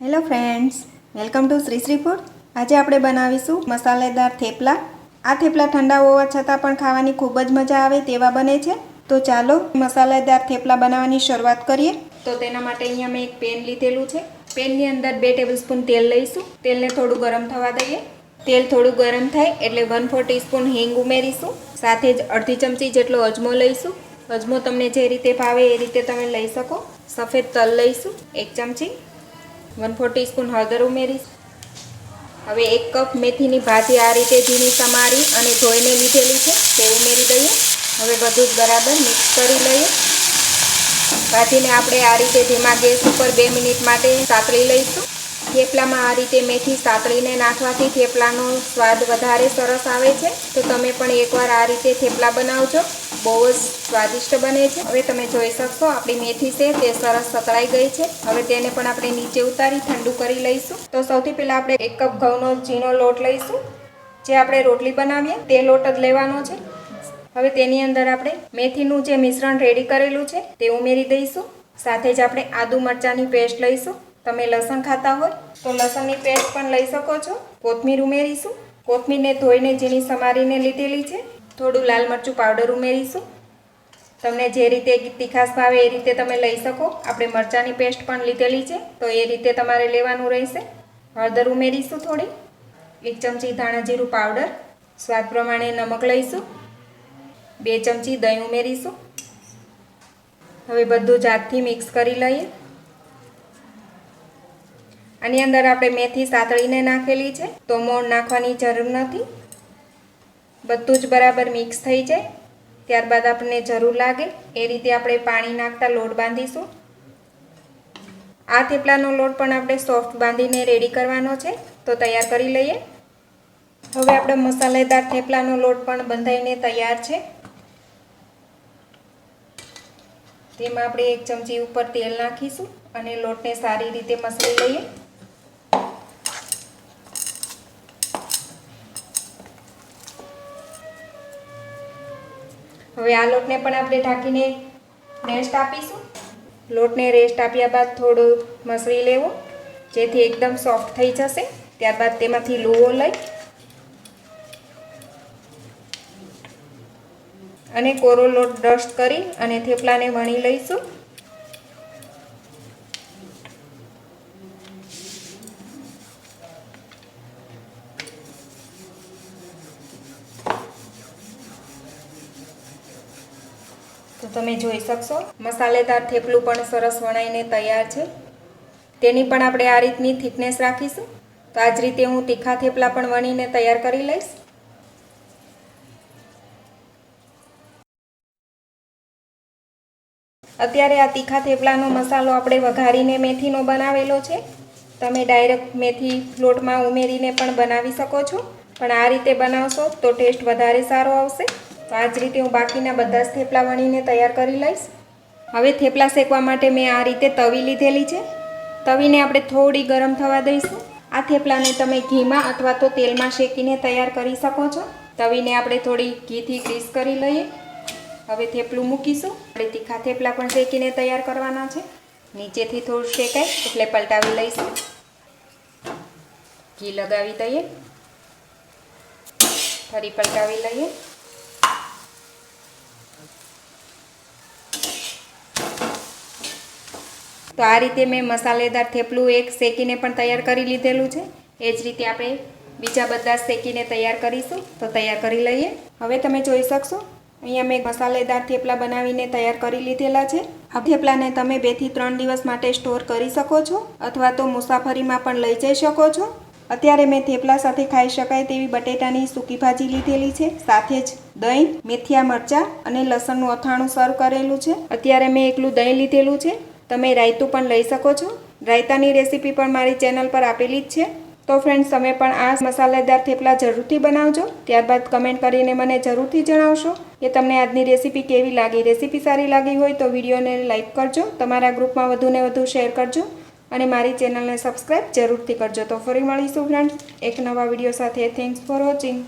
Hello friends welcome to Shri Shri food આજે આપણે બનાવીશું મસાલેદાર થેપલા. આ થેપલા ઠંડા હોવા છતાં પણ ખાવાની ખૂબ જ મજા આવે તેવા બને છે. તો ચાલો મસાલેદાર થેપલા બનાવવાની શરૂઆત કરીએ. તો તેના માટે અહીંયા મેં એક પેન લીધેલું છે. પેનની અંદર બે ટેબલસ્પૂન તેલ લઈશું. તેલને થોડું ગરમ થવા દઈએ. તેલ થોડું ગરમ થાય એટલે વન ફોર ટીસ્પૂન હિંગ ઉમેરીશું. સાથે જ અડધી ચમચી જેટલો અજમો લઈશું. અજમો તમને જે રીતે ભાવે એ રીતે તમે લઈ શકો. સફેદ તલ લઈશું. એક ચમચી. વન ફોર ટીસ્પૂન હળદર ઉમેરીશ. હવે એક કપ મેથીની ભાજી આ રીતે ઝીણી સમારી અને ધોઈને લીધેલી છે, તે ઉમેરી દઈએ. હવે બધું જ બરાબર મિક્સ કરી લઈએ. ભાજીને આપણે આ રીતે ધીમા ગેસ ઉપર બે મિનિટ માટે સાતળી લઈશું. થેપલામાં આ રીતે મેથી સાતળીને નાખવાથી થેપલાનો સ્વાદ વધારે સરસ આવે છે. તો તમે પણ એકવાર આ રીતે થેપલા બનાવજો. બહુ જ સ્વાદિષ્ટ બને છે. હવે તમે જોઈ શકશો આપણી મેથી છે તે સરસ સતળાઈ ગઈ છે. હવે તેને પણ આપણે નીચે ઉતારી ઠંડુ કરી લઈશું. તો સૌથી પહેલાં આપણે એક કપ ઘઉંનો ઝીણો લોટ લઈશું. જે આપણે રોટલી બનાવીએ તે લોટ જ લેવાનો છે. હવે તેની અંદર આપણે મેથીનું જે મિશ્રણ રેડી કરેલું છે તે ઉમેરી દઈશું. સાથે જ આપણે આદુ મરચાંની પેસ્ટ લઈશું. તમે લસણ ખાતા હોય તો લસણની પેસ્ટ પણ લઈ શકો છો. કોથમીર ઉમેરીશું. કોથમીરને ધોઈને ઝીણી સમારીને લીધેલી છે. થોડું લાલ મરચું પાવડર ઉમેરીશું. તમને જે રીતે તીખાસ ભાવે એ રીતે તમે લઈ શકો. આપણે મરચાંની પેસ્ટ પણ લીધેલી છે, તો એ રીતે તમારે લેવાનું રહેશે. હળદર ઉમેરીશું થોડી. એક ચમચી ધાણા જીરું પાવડર. સ્વાદ પ્રમાણે નમક લઈશું. બે ચમચી દહીં ઉમેરીશું. હવે બધું જાતથી મિક્સ કરી લઈએ. આની અંદર આપણે મેથી સાતળીને નાખેલી છે, તો મોણ નાખવાની જરૂર નથી. બધું જ બરાબર મિક્સ થઈ જાય. ત્યારબાદ આપણને જરૂર લાગે, એ રીતે આપણે પાણી નાખતા લોટ બાંધીશું. આ થેપલાનો લોટ પણ આપણે સોફ્ટ બાંધીને રેડી કરવાનો છે, તો તૈયાર કરી લઈએ. હવે આપણે મસાલેદાર થેપલાનો લોટ પણ બંધાઈને તૈયાર છે. તેમાં આપણે એક ચમચી ઉપર તેલ નાખીશું અને લોટને સારી રીતે મસળી લઈએ. હવે આ લોટને પણ આપણે ઢાંકીને રેસ્ટ આપીશું. લોટને રેસ્ટ આપ્યા બાદ થોડું મસળી લેવો, જેથી એકદમ સોફ્ટ થઈ જશે. ત્યારબાદ તેમાંથી લોહો લઈ અને કોરો લોટ ડસ્ટ કરી અને થેપલાને વણી લઈશું. તો તમે જોઈ શકશો. મસાલેદાર થેપલું પણ સરસ વણાઈને તૈયાર છે. તેની પણ આપણે આ રીતની થિકનેસ રાખીશું. તો આ જ રીતે હું તીખા થેપલા પણ વણીને તૈયાર કરી લઈશ. અત્યારે આ તીખા થેપલાનો મસાલો આપણે વઘારીને મેથીનો બનાવેલો છે. તમે ડાયરેક્ટ મેથી લોટમાં ઉમેરીને પણ બનાવી શકો છો. પણ આ રીતે બનાવશો તો ટેસ્ટ વધારે સારો આવશે. તો આ જ રીતે હું બાકીના બધા જ થેપલા વણીને તૈયાર કરી લઈશ. હવે થેપલા શેકવા માટે મેં આ રીતે તવી લીધેલી છે. તવીને આપણે થોડી ગરમ થવા દઈશું. આ થેપલાને તમે ઘીમાં અથવા તો તેલમાં શેકીને તૈયાર કરી શકો છો. તવીને આપણે થોડી ઘીથી ગ્રીસ કરી લઈએ. હવે થેપલું મૂકીશું. આપણે તીખા થેપલા પણ શેકીને તૈયાર કરવાના છે. નીચેથી થોડું શેકાય એટલે પલટાવી લઈશું. ઘી લગાવી દઈએ. ફરી પલટાવી લઈએ. તો આ રીતે મેં મસાલેદાર થેપલું એક શેકીને પણ તૈયાર કરી લીધેલું છે. એ જ રીતે આપણે બીજા બધા શેકીને તૈયાર કરીશું તો તૈયાર કરી લઈએ. હવે તમે જોઈ શકશો, અહીંયા મેં મસાલેદાર થેપલા બનાવીને તૈયાર કરી લીધેલા છે. આ થેપલાને તમે બેથી ત્રણ દિવસ માટે સ્ટોર કરી શકો છો અથવા તો મુસાફરીમાં પણ લઈ જઈ શકો છો. અત્યારે મેં થેપલા સાથે ખાઈ શકાય તેવી બટેટાની સૂકી ભાજી લીધેલી છે, સાથે જ દહીં, મેથિયા મરચાં અને લસણનું અથાણું સર્વ કરેલું છે. અત્યારે મેં એકલું દહીં લીધેલું છે. તમે રાયતું પણ લઈ શકો છો. રાયતાની રેસીપી પણ મારી ચેનલ પર આપેલી જ છે. તો ફ્રેન્ડ્સ તમે પણ આ મસાલેદાર થેપલા જરૂરથી બનાવજો. ત્યારબાદ કમેન્ટ કરીને મને જરૂરથી જણાવશો કે તમને આજની રેસીપી કેવી લાગી. રેસીપી સારી લાગી હોય તો વિડીયોને લાઇક કરજો. તમારા ગ્રુપમાં વધુને વધુ શેર કરજો. અને મારી ચેનલને સબસ્ક્રાઈબ જરૂરથી કરજો. તો ફરી મળીશું ફ્રેન્ડ્સ એક નવા વીડિયો સાથે. Thanks for watching